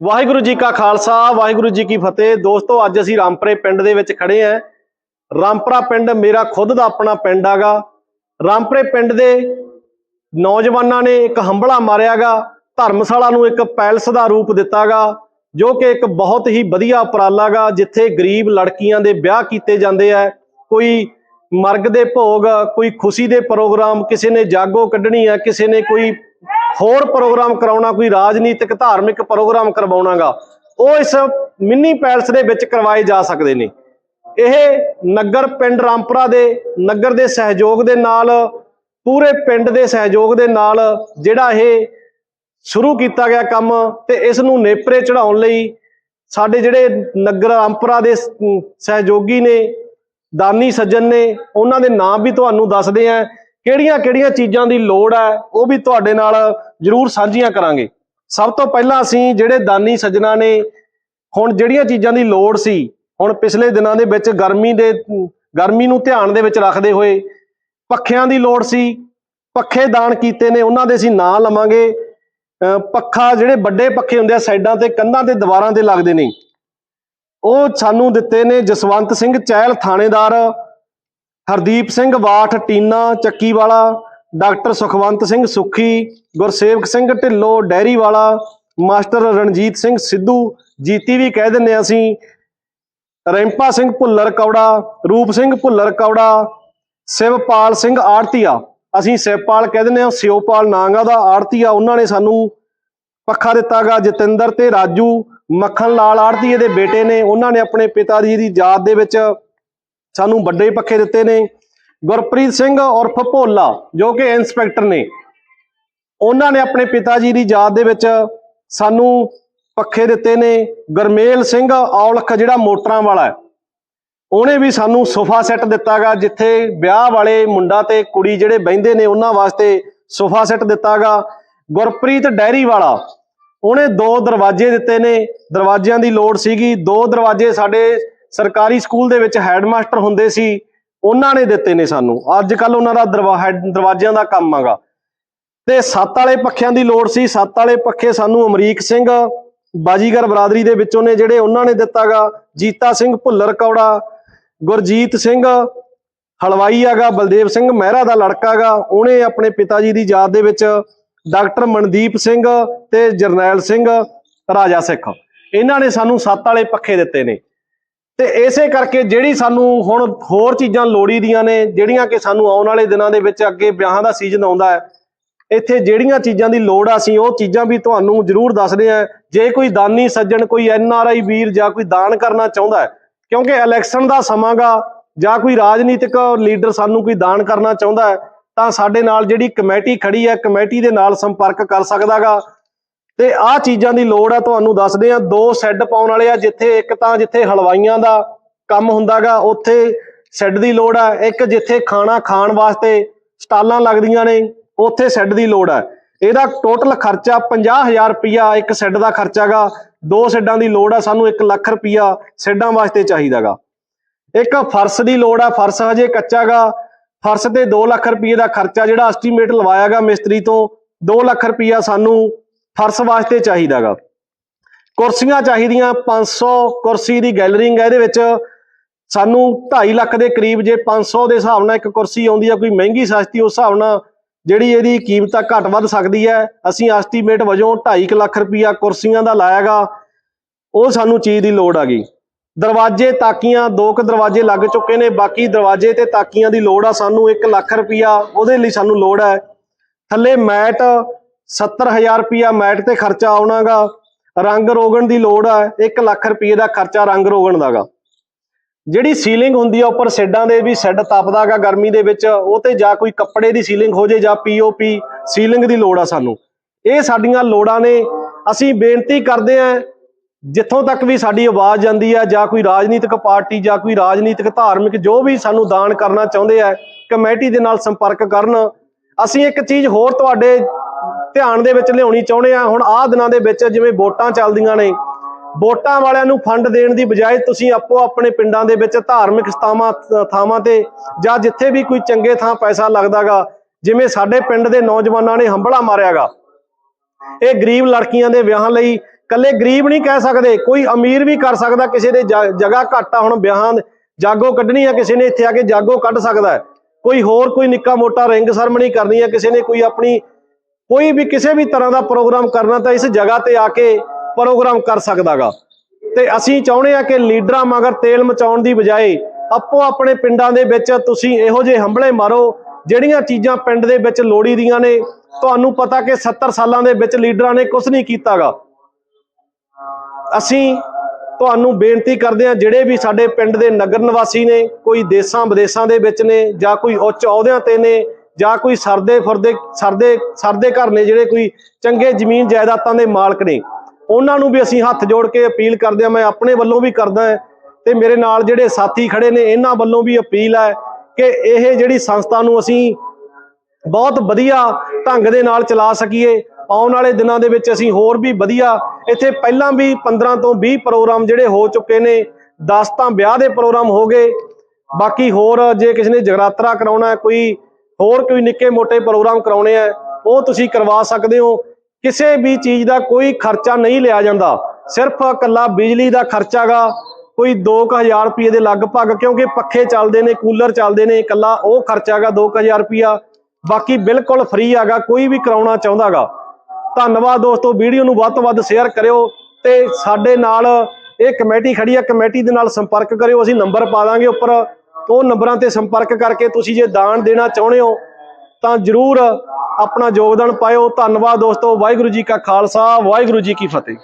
ਵਾਹਿਗੁਰੂ ਜੀ ਕਾ ਖਾਲਸਾ, ਵਾਹਿਗੁਰੂ ਜੀ ਕੀ ਫਤਿਹ। ਦੋਸਤੋ, ਅੱਜ ਅਸੀਂ ਰਾਮਪਰੇ ਪਿੰਡ ਦੇ ਵਿੱਚ ਖੜੇ ਆਂ ਰਾਮਪਰਾ ਪਿੰਡ ਮੇਰਾ ਖੁਦ ਦਾ ਆਪਣਾ ਪਿੰਡ ਆਗਾ। ਰਾਮਪਰੇ ਪਿੰਡ ਦੇ ਨੌਜਵਾਨਾਂ ਨੇ ਇੱਕ ਹੰਬਲਾ ਮਾਰਿਆਗਾ, ਧਰਮਸ਼ਾਲਾ ਨੂੰ ਇੱਕ ਪੈਲਸ ਦਾ ਰੂਪ ਦਿੱਤਾਗਾ, ਜੋ ਕਿ ਇੱਕ ਬਹੁਤ ਹੀ ਵਧੀਆ ਉਪਰਾਲਾ ਗਾ ਜਿੱਥੇ ਗਰੀਬ ਲੜਕੀਆਂ ਦੇ ਵਿਆਹ ਕੀਤੇ ਜਾਂਦੇ ਆ। ਕੋਈ ਮਰਗ ਦੇ ਭੋਗ, ਕੋਈ ਖੁਸ਼ੀ ਦੇ ਪ੍ਰੋਗਰਾਮ, ਕਿਸੇ ਨੇ ਜਾਗੋ ਕੱਢਣੀ ਆ, ਕਿਸੇ ਨੇ ਕੋਈ ਹੋਰ ਪ੍ਰੋਗਰਾਮ ਕਰਾਉਣਾ, ਕੋਈ ਰਾਜਨੀਤਿਕ, ਧਾਰਮਿਕ ਪ੍ਰੋਗਰਾਮ ਕਰਵਾਉਣਾਗਾ, ਉਹ ਇਸ ਮਿੰਨੀ ਪੈਲਸ ਦੇ ਵਿੱਚ ਕਰਵਾਏ ਜਾ ਸਕਦੇ ਨੇ। ਇਹ ਨਗਰ ਪਿੰਡ ਰਾਮਪੁਰਾ ਦੇ, ਨਗਰ ਦੇ ਸਹਿਯੋਗ ਦੇ ਨਾਲ, ਪੂਰੇ ਪਿੰਡ ਦੇ ਸਹਿਯੋਗ ਦੇ ਨਾਲ ਜਿਹੜਾ ਇਹ ਸ਼ੁਰੂ ਕੀਤਾ ਗਿਆ ਕੰਮ ਤੇ ਇਸ ਨੂੰ ਨੇਪਰੇ ਚੜਾਉਣ ਲਈ ਸਾਡੇ ਜਿਹੜੇ ਨਗਰ ਰਾਮਪੁਰਾ ਦੇ ਸਹਿਯੋਗੀ ਨੇ, ਦਾਨੀ ਸੱਜਣ ਨੇ, ਉਹਨਾਂ ਦੇ ਨਾਮ ਵੀ ਤੁਹਾਨੂੰ ਦੱਸਦੇ ਆ। ਕਿਹੜੀਆਂ ਕਿਹੜੀਆਂ ਚੀਜ਼ਾਂ ਦੀ ਲੋੜ ਹੈ, ਉਹ ਵੀ ਤੁਹਾਡੇ ਨਾਲ ਜਰੂਰ ਸਾਂਝੀਆਂ ਕਰਾਂਗੇ। ਸਭ ਤੋਂ ਪਹਿਲਾਂ ਅਸੀਂ ਜਿਹੜੇ ਦਾਨੀ ਸੱਜਣਾ ਨੇ, ਹੁਣ ਜਿਹੜੀਆਂ ਚੀਜ਼ਾਂ ਦੀ ਲੋੜ ਸੀ, ਹੁਣ ਪਿਛਲੇ ਦਿਨਾਂ ਦੇ ਵਿੱਚ ਗਰਮੀ ਦੇ, ਗਰਮੀ ਨੂੰ ਧਿਆਨ ਦੇ ਵਿੱਚ ਰੱਖਦੇ ਹੋਏ ਪੱਖਿਆਂ ਦੀ ਲੋੜ ਸੀ, ਪੱਖੇ ਦਾਨ ਕੀਤੇ ਨੇ, ਉਹਨਾਂ ਦੇ ਅਸੀਂ ਨਾਂ ਲਵਾਂਗੇ। ਪੱਖਾ ਜਿਹੜੇ ਵੱਡੇ ਪੱਖੇ ਹੁੰਦੇ ਆ, ਸਾਈਡਾਂ ਤੇ, ਕੰਧਾਂ ਤੇ, ਦੀਵਾਰਾਂ ਤੇ ਲੱਗਦੇ ਨੇ। ਉਹ ਸਾਨੂੰ ਦਿੱਤੇ ਨੇ ਜਸਵੰਤ ਸਿੰਘ ਚਹਿਲ, ਥਾਣੇਦਾਰ। ਹਰਦੀਪ ਸਿੰਘ ਬਾਠ ਟੀਨਾ, ਚੱਕੀਵਾਲਾ, ਡਾਕਟਰ ਸੁਖਵੰਤ ਸਿੰਘ ਸੁਖੀ, ਗੁਰਸੇਵਕ ਸਿੰਘ ਢਿੱਲੋਂ ਡੈਰੀ ਵਾਲਾ ਮਾਸਟਰ ਰਣਜੀਤ ਸਿੰਘ ਸਿੱਧੂ, ਜੀਤੀ ਵੀ ਕਹਿ ਦਿੰਨੇ ਹਾਂ ਅਸੀਂ। ਰੈਂਪਾ ਸਿੰਘ ਭੁੱਲਰ ਕੌੜਾ, ਰੂਪ ਸਿੰਘ ਭੁੱਲਰ ਕੌੜਾ, ਸਿਵਪਾਲ ਸਿੰਘ ਆੜਤੀਆ। ਅਸੀਂ ਸਿਵਪਾਲ ਕਹਿ ਦਿੰਦੇ ਹਾਂ ਸਿਵਪਾਲ ਨਾਂਗਾ ਦਾ ਆੜਤੀਆ, ਉਹਨਾਂ ਨੇ ਸਾਨੂੰ ਪੱਖਾ ਦਿੱਤਾਗਾ ਜਤਿੰਦਰ ਤੇ ਰਾਜੂ, ਮੱਖਣ ਲਾਲ ਆੜਤੀਏ ਦੇ ਬੇਟੇ ਨੇ, ਉਹਨਾਂ ਨੇ ਆਪਣੇ ਪਿਤਾ ਜੀ ਦੀ ਯਾਦ ਦੇ ਵਿੱਚ ਸਾਨੂੰ ਵੱਡੇ ਪੱਖੇ ਦਿੱਤੇ ਨੇ। ਗੁਰਪ੍ਰੀਤ ਸਿੰਘ ਉਰਫ ਭੋਲਾ, ਜੋ ਕਿ ਇੰਸਪੈਕਟਰ ਨੇ। ਉਹਨਾਂ ਨੇ ਆਪਣੇ ਪਿਤਾ ਜੀ ਦੀ ਯਾਦ ਦੇ ਵਿੱਚ ਸਾਨੂੰ ਪੱਖੇ ਦਿੱਤੇ ਨੇ। ਗਰਮੇਲ ਸਿੰਘ ਔਲਖ, ਜਿਹੜਾ ਮੋਟਰਾਂ ਵਾਲਾ ਉਹਨੇ ਵੀ ਸਾਨੂੰ ਸੋਫਾ ਸੈੱਟ ਦਿੱਤਾਗਾ, ਜਿੱਥੇ ਵਿਆਹ ਵਾਲੇ ਮੁੰਡਾ ਤੇ ਕੁੜੀ ਜਿਹੜੇ ਬਹਿੰਦੇ ਨੇ, ਉਹਨਾਂ ਵਾਸਤੇ ਸੋਫਾ ਸੈੱਟ ਦਿੱਤਾਗਾ। ਗੁਰਪ੍ਰੀਤ ਡੈਰੀ ਵਾਲਾ, ਉਹਨੇ ਦੋ ਦਰਵਾਜ਼ੇ ਦਿੱਤੇ ਨੇ। ਦਰਵਾਜ਼ਿਆਂ ਦੀ ਲੋੜ ਸੀਗੀ। ਦੋ ਦਰਵਾਜ਼ੇ ਸਾਡੇ ਸਰਕਾਰੀ ਸਕੂਲ ਦੇ ਵਿੱਚ ਹੈਡਮਾਸਟਰ ਹੁੰਦੇ ਸੀ, ਉਹਨਾਂ ਨੇ ਦਿੱਤੇ ਨੇ ਸਾਨੂੰ। ਅੱਜ ਕੱਲ ਉਹਨਾਂ ਦਾ ਦਰਵਾ- ਹੈਡ- ਦਰਵਾਜ਼ਿਆਂ ਦਾ ਕੰਮ ਆਗਾ। ਤੇ ਸੱਤ ਵਾਲੇ ਪੱਖਿਆਂ ਦੀ ਲੋੜ ਸੀ। ਸੱਤ ਵਾਲੇ ਪੱਖੇ ਸਾਨੂੰ ਅਮਰੀਕ ਸਿੰਘ, ਬਾਜੀਗਰ ਬਰਾਦਰੀ ਦੇ ਵਿੱਚੋਂ ਨੇ ਜਿਹੜੇ ਉਹਨਾਂ ਨੇ ਦਿੱਤਾਗਾ। ਜੀਤਾ ਸਿੰਘ ਭੁੱਲਰ ਕੌੜਾ, ਗੁਰਜੀਤ ਸਿੰਘ ਹਲਵਾਈ ਹੈਗਾ ਬਲਦੇਵ ਸਿੰਘ ਮਹਿਰਾ ਦਾ ਲੜਕਾ ਹੈਗਾ ਉਹਨੇ ਆਪਣੇ ਪਿਤਾ ਜੀ ਦੀ ਯਾਦ ਦੇ ਵਿੱਚ ਡਾਕਟਰ ਮਨਦੀਪ ਸਿੰਘ ਤੇ ਜਰਨੈਲ ਸਿੰਘ, ਰਾਜਾ ਸਿੱਖ। ਇਹਨਾਂ ਨੇ ਸਾਨੂੰ ਸੱਤ ਵਾਲੇ ਪੱਖੇ ਦਿੱਤੇ ਨੇ। ਤੇ ਇਸੇ ਕਰਕੇ ਜਿਹੜੀ ਸਾਨੂੰ ਹੁਣ ਹੋਰ ਚੀਜ਼ਾਂ ਲੋੜੀ ਦੀਆਂ ਨੇ, ਜਿਹੜੀਆਂ ਕਿ ਸਾਨੂੰ ਆਉਣ ਵਾਲੇ ਦਿਨਾਂ ਦੇ ਵਿੱਚ ਅੱਗੇ ਵਿਆਹਾਂ ਦਾ ਸੀਜ਼ਨ ਆਉਂਦਾ ਹੈ, ਇੱਥੇ ਜਿਹੜੀਆਂ ਚੀਜ਼ਾਂ ਦੀ ਲੋੜ ਆ, ਅਸੀਂ ਉਹ ਚੀਜ਼ਾਂ ਵੀ ਤੁਹਾਨੂੰ ਜ਼ਰੂਰ ਦੱਸਦੇ ਆ ਜੇ ਕੋਈ ਦਾਨੀ ਸੱਜਣ, ਕੋਈ ਐਨ ਆਰ ਆਈ ਵੀਰ ਜਾਂ ਕੋਈ ਦਾਨ ਕਰਨਾ ਚਾਹੁੰਦਾ ਹੈ, ਕਿਉਂਕਿ ਇਲੈਕਸ਼ਨ ਦਾ ਸਮਾਂਗਾ ਜਾਂ ਕੋਈ ਰਾਜਨੀਤਿਕ ਲੀਡਰ ਸਾਨੂੰ ਕੋਈ ਦਾਨ ਕਰਨਾ ਚਾਹੁੰਦਾ ਹੈ, ਤਾਂ ਸਾਡੇ ਨਾਲ ਜਿਹੜੀ ਕਮੇਟੀ ਖੜੀ ਹੈ, ਕਮੇਟੀ ਦੇ ਨਾਲ ਸੰਪਰਕ ਕਰ ਸਕਦਾਗਾ। ਤੇ ਆਹ ਚੀਜ਼ਾਂ ਦੀ ਲੋੜ ਆ, ਤੁਹਾਨੂੰ ਦੱਸਦੇ ਆ, ਦੋ ਸੈੱਡ ਪਾਉਣ ਵਾਲੇ ਆ, ਜਿੱਥੇ ਇੱਕ ਤਾਂ ਜਿੱਥੇ ਹਲਵਾਈਆਂ ਦਾ ਕੰਮ ਹੁੰਦਾਗਾ, ਉੱਥੇ ਸੈੱਡ ਦੀ ਲੋੜ ਆ, ਇੱਕ ਜਿੱਥੇ ਖਾਣਾ ਖਾਣ ਵਾਸਤੇ ਸਟਾਲਾਂ ਲੱਗਦੀਆਂ ਨੇ, ਉੱਥੇ ਸੈੱਡ ਦੀ ਲੋੜ ਆ। ਇਹਦਾ ਟੋਟਲ ਖਰਚਾ 50000 ਰੁਪਇਆ ਇੱਕ ਸੈੱਡ ਦਾ ਖਰਚਾਗਾ, ਦੋ ਸੈੱਡਾਂ ਦੀ ਲੋੜ ਆ, ਸਾਨੂੰ 1 ਲੱਖ ਰੁਪਇਆ ਸੈੱਡਾਂ ਵਾਸਤੇ ਚਾਹੀਦਾਗਾ। ਇੱਕ ਫਰਸ਼ ਦੀ ਲੋੜ ਆ, ਫਰਸ਼ ਹਜੇ ਕੱਚਾਗਾ, ਫਰਸ਼ ਤੇ 2 ਲੱਖ ਰੁਪਏ ਦਾ ਖਰਚਾ ਜਿਹੜਾ ਐਸਟੀਮੇਟ ਲਵਾਇਆਗਾ ਮਿਸਤਰੀ ਤੋਂ 2 ਲੱਖ ਰੁਪਇਆ ਸਾਨੂੰ ਫਰਸ਼ ਵਾਸਤੇ ਚਾਹੀਦਾਗਾ। ਕੁਰਸੀਆਂ ਚਾਹੀਦੀਆਂ 500 ਕੁਰਸੀ ਦੀ ਗੈਲਰਿੰਗ ਹੈ ਇਹਦੇ ਵਿੱਚ। ਸਾਨੂੰ 2.5 ਲੱਖ ਦੇ ਕਰੀਬ ਜੇ 500 ਦੇ ਹਿਸਾਬ ਨਾਲ ਇੱਕ ਕੁਰਸੀ ਆਉਂਦੀ ਹੈ ਕੋਈ ਮਹਿੰਗੀ ਸਸਤੀ, ਉਸ ਹਿਸਾਬ ਨਾਲ ਜਿਹੜੀ ਇਹਦੀ ਕੀਮਤ ਘੱਟ ਵੱਧ ਸਕਦੀ ਹੈ। ਅਸੀਂ ਐਸਟੀਮੇਟ ਵਜੋਂ 2.5 ਲੱਖ ਰੁਪਈਆ ਕੁਰਸੀਆਂ ਦਾ ਲਾਇਆਗਾ। ਉਹ ਸਾਨੂੰ ਚੀਜ਼ ਦੀ ਲੋੜ ਆ ਗਈ। ਦਰਵਾਜ਼ੇ ਤਾਕੀਆਂ, ਦੋ ਕੁ ਦਰਵਾਜ਼ੇ ਲੱਗ ਚੁੱਕੇ ਨੇ, ਬਾਕੀ ਦਰਵਾਜ਼ੇ ਤੇ ਤਾਕੀਆਂ ਦੀ ਲੋੜ ਆ। ਸਾਨੂੰ 1 ਲੱਖ ਰੁਪਈਆ ਉਹਦੇ ਲਈ ਸਾਨੂੰ ਲੋੜ ਹੈ। ਥੱਲੇ ਮੈਟ 70000 ਰੁਪਇਆ ਮੈਟ ਤੇ ਖਰਚਾ ਆਉਣਾਗਾ। ਰੰਗ ਰੋਗਣ ਦੀ ਲੋੜ ਆ 1 ਲੱਖ ਰੁਪਏ ਦਾ ਖਰਚਾ ਰੰਗ ਰੋਗਣ ਦਾਗਾ। ਜਿਹੜੀ ਸੀਲਿੰਗ ਹੁੰਦੀ ਆ ਉੱਪਰ ਸੈੱਡਾਂ ਦੇ ਵੀ ਸੈੱਡ ਤਪਦਾਗਾ ਗਰਮੀ ਦੇ ਵਿੱਚ, ਉਹ ਤੇ ਜਾਂ ਕੋਈ ਕੱਪੜੇ ਦੀ ਸੀਲਿੰਗ ਹੋ ਜੇ ਜਾਂ ਪੀਓਪੀ ਸੀਲਿੰਗ ਦੀ ਲੋੜ ਆ ਸਾਨੂੰ। ਇਹ ਸਾਡੀਆਂ ਲੋੜਾਂ ਨੇ। ਅਸੀਂ ਬੇਨਤੀ ਕਰਦੇ ਆਂ, ਜਿੱਥੋਂ ਤੱਕ ਵੀ ਸਾਡੀ ਆਵਾਜ਼ ਜਾਂਦੀ ਆ, ਜਾਂ ਕੋਈ ਰਾਜਨੀਤਿਕ ਪਾਰਟੀ ਜਾਂ ਕੋਈ ਰਾਜਨੀਤਿਕ ਧਾਰਮਿਕ ਜੋ ਵੀ ਸਾਨੂੰ ਦਾਨ ਕਰਨਾ ਚਾਹੁੰਦੇ ਆ, ਕਮੇਟੀ ਦੇ ਨਾਲ ਸੰਪਰਕ ਕਰਨ। ਅਸੀਂ ਇੱਕ ਚੀਜ਼ ਹੋਰ ਤੁਹਾਡੇ ਧਿਆਨ ਦੇ ਵਿੱਚ ਲਿਆਉਣੀ ਚਾਹੁੰਦੇ ਆ। ਹੁਣ ਆਹ ਦਿਨਾਂ ਦੇ ਵਿੱਚ ਜਿਵੇਂ ਵੋਟਾਂ ਚੱਲਦੀਆਂ ਨੇ, ਵੋਟਾਂ ਵਾਲਿਆਂ ਨੂੰ ਫੰਡ ਦੇਣ ਦੀ ਬਜਾਏ ਤੁਸੀਂ ਆਪੋ ਆਪਣੇ ਪਿੰਡਾਂ ਦੇ ਵਿੱਚ ਧਾਰਮਿਕ ਸਥਾਵਾਂ, ਥਾਵਾਂ ਤੇ ਜਾਂ ਜਿੱਥੇ ਵੀ ਕੋਈ ਚੰਗੇ ਥਾਂ ਪੈਸਾ ਲੱਗਦਾਗਾ, ਜਿਵੇਂ ਸਾਡੇ ਪਿੰਡ ਦੇ ਨੌਜਵਾਨਾਂ ਨੇ ਹੰਬਲਾ ਮਾਰਿਆਗਾ। ਇਹ ਗਰੀਬ ਲੜਕੀਆਂ ਦੇ ਵਿਆਹਾਂ ਲਈ ਕੱਲੇ ਗਰੀਬ ਨਹੀਂ ਕਹਿ ਸਕਦੇ, ਕੋਈ ਅਮੀਰ ਵੀ ਕਰ ਸਕਦਾ, ਕਿਸੇ ਦੇ ਜ- ਜਗ੍ਹਾ ਘੱਟ ਆ, ਹੁਣ ਵਿਆਹਾਂ ਜਾਗੋ ਕੱਢਣੀ ਆ, ਕਿਸੇ ਨੇ ਇੱਥੇ ਆ ਕੇ ਜਾਗੋ ਕੱਢ ਸਕਦਾ। ਕੋਈ ਹੋਰ ਕੋਈ ਨਿੱਕਾ ਮੋਟਾ ਰਿੰਗ ਸਰਮਣੀ ਕਰਨੀ ਆ, ਕਿਸੇ ਨੇ ਕੋਈ ਆਪਣੀ ਕੋਈ ਵੀ ਕਿਸੇ ਵੀ ਤਰ੍ਹਾਂ ਦਾ ਪ੍ਰੋਗਰਾਮ ਕਰਨਾ ਤਾਂ ਇਸ ਜਗ੍ਹਾ ਤੇ ਆ ਕੇ ਪ੍ਰੋਗਰਾਮ ਕਰ ਸਕਦਾਗਾ। ਤੇ ਅਸੀਂ ਚਾਹੁੰਦੇ ਆ ਕਿ ਲੀਡਰਾਂ ਮਗਰ ਤੇਲ ਮਚਾਉਣ ਦੀ ਬਜਾਏ ਆਪੋ ਆਪਣੇ ਪਿੰਡਾਂ ਦੇ ਵਿੱਚ ਤੁਸੀਂ ਇਹੋ ਜਿਹੇ ਹੰਬਲੇ ਮਾਰੋ, ਜਿਹੜੀਆਂ ਚੀਜ਼ਾਂ ਪਿੰਡ ਦੇ ਵਿੱਚ ਲੋੜੀ ਦੀਆਂ ਨੇ। ਤੁਹਾਨੂੰ ਪਤਾ ਕਿ 70 ਸਾਲਾਂ ਦੇ ਵਿੱਚ ਲੀਡਰਾਂ ਨੇ ਕੁਝ ਨਹੀਂ ਕੀਤਾਗਾ। ਅਸੀਂ ਤੁਹਾਨੂੰ ਬੇਨਤੀ ਕਰਦੇ ਹਾਂ, ਜਿਹੜੇ ਵੀ ਸਾਡੇ ਪਿੰਡ ਦੇ ਨਗਰ ਨਿਵਾਸੀ ਨੇ, ਕੋਈ ਦੇਸਾਂ ਵਿਦੇਸਾਂ ਦੇ ਵਿੱਚ ਨੇ ਜਾਂ ਕੋਈ ਉੱਚ ਅਹੁਦਿਆਂ ਤੇ ਨੇ ਜਾਂ ਕੋਈ ਸਰਦੇ ਫੁਰਦੇ, ਸਰਦੇ ਸਰਦੇ ਘਰ ਨੇ ਜਿਹੜੇ ਕੋਈ ਚੰਗੇ ਜ਼ਮੀਨ ਜਾਇਦਾਦਾਂ ਦੇ ਮਾਲਕ ਨੇ, ਉਹਨਾਂ ਨੂੰ ਵੀ ਅਸੀਂ ਹੱਥ ਜੋੜ ਕੇ ਅਪੀਲ ਕਰਦੇ ਹਾਂ, ਮੈਂ ਆਪਣੇ ਵੱਲੋਂ ਵੀ ਕਰਦਾ ਹਾਂ ਤੇ ਮੇਰੇ ਨਾਲ ਜਿਹੜੇ ਸਾਥੀ ਖੜੇ ਨੇ, ਇਹਨਾਂ ਵੱਲੋਂ ਵੀ ਅਪੀਲ ਹੈ ਕਿ ਇਹ ਜਿਹੜੀ ਸੰਸਥਾ ਨੂੰ ਅਸੀਂ ਬਹੁਤ ਵਧੀਆ ਢੰਗ ਦੇ ਨਾਲ ਚਲਾ ਸਕੀਏ, ਆਉਣ ਵਾਲੇ ਦਿਨਾਂ ਦੇ ਵਿੱਚ ਅਸੀਂ ਹੋਰ ਵੀ ਵਧੀਆ, ਇੱਥੇ ਪਹਿਲਾਂ ਵੀ 15 ਤੋਂ 20 ਪ੍ਰੋਗਰਾਮ ਜਿਹੜੇ ਹੋ ਚੁੱਕੇ ਨੇ 10 ਤਾਂ ਵਿਆਹ ਦੇ ਪ੍ਰੋਗਰਾਮ ਹੋ ਗਏ, ਬਾਕੀ ਹੋਰ ਜੇ ਕਿਸੇ ਨੇ ਜਗਰਾਤਰਾ ਕਰਾਉਣਾ ਕੋਈ ਹੋਰ ਕੋਈ ਨਿੱਕੇ ਮੋਟੇ ਪ੍ਰੋਗਰਾਮ ਕਰਾਉਣੇ ਆ, ਉਹ ਤੁਸੀਂ ਕਰਵਾ ਸਕਦੇ ਹੋ। ਕਿਸੇ ਵੀ ਚੀਜ਼ ਦਾ ਕੋਈ ਖਰਚਾ ਨਹੀਂ ਲਿਆ ਜਾਂਦਾ। ਸਿਰਫ ਇਕੱਲਾ ਬਿਜਲੀ ਦਾ ਖਰਚਾਗਾ ਕੋਈ 2000 ਰੁਪਏ ਦੇ ਲਗਭਗ, ਕਿਉਂਕਿ ਪੱਖੇ ਚੱਲਦੇ ਨੇ, ਕੂਲਰ ਚੱਲਦੇ ਨੇ, ਇਕੱਲਾ ਉਹ ਖਰਚਾਗਾ 2000 ਰੁਪਿਆ ਬਾਕੀ ਬਿਲਕੁਲ ਫ੍ਰੀ ਹੈਗਾ ਕੋਈ ਵੀ ਕਰਾਉਣਾ ਚਾਹੁੰਦਾਗਾ ਧੰਨਵਾਦ ਦੋਸਤੋ, ਵੀਡੀਓ ਨੂੰ ਵੱਧ ਤੋਂ ਵੱਧ ਸ਼ੇਅਰ ਕਰਿਓ ਤੇ ਸਾਡੇ ਨਾਲ ਇਹ ਕਮੇਟੀ ਖੜੀ ਹੈ ਕਮੇਟੀ ਦੇ ਨਾਲ ਸੰਪਰਕ ਕਰਿਓ। ਅਸੀਂ ਨੰਬਰ ਪਾ ਦਾਂਗੇ ਉੱਪਰ। ਉਹ ਨੰਬਰਾਂ ਤੇ ਸੰਪਰਕ ਕਰਕੇ ਤੁਸੀਂ ਜੇ ਦਾਨ ਦੇਣਾ ਚਾਹੁੰਦੇ ਹੋ, ਤਾਂ ਜਰੂਰ ਆਪਣਾ ਯੋਗਦਾਨ ਪਾਇਓ। ਧੰਨਵਾਦ ਦੋਸਤੋ, ਵਾਹਿਗੁਰੂ ਜੀ ਕਾ ਖਾਲਸਾ, ਵਾਹਿਗੁਰੂ ਜੀ ਕੀ ਫਤਿਹ।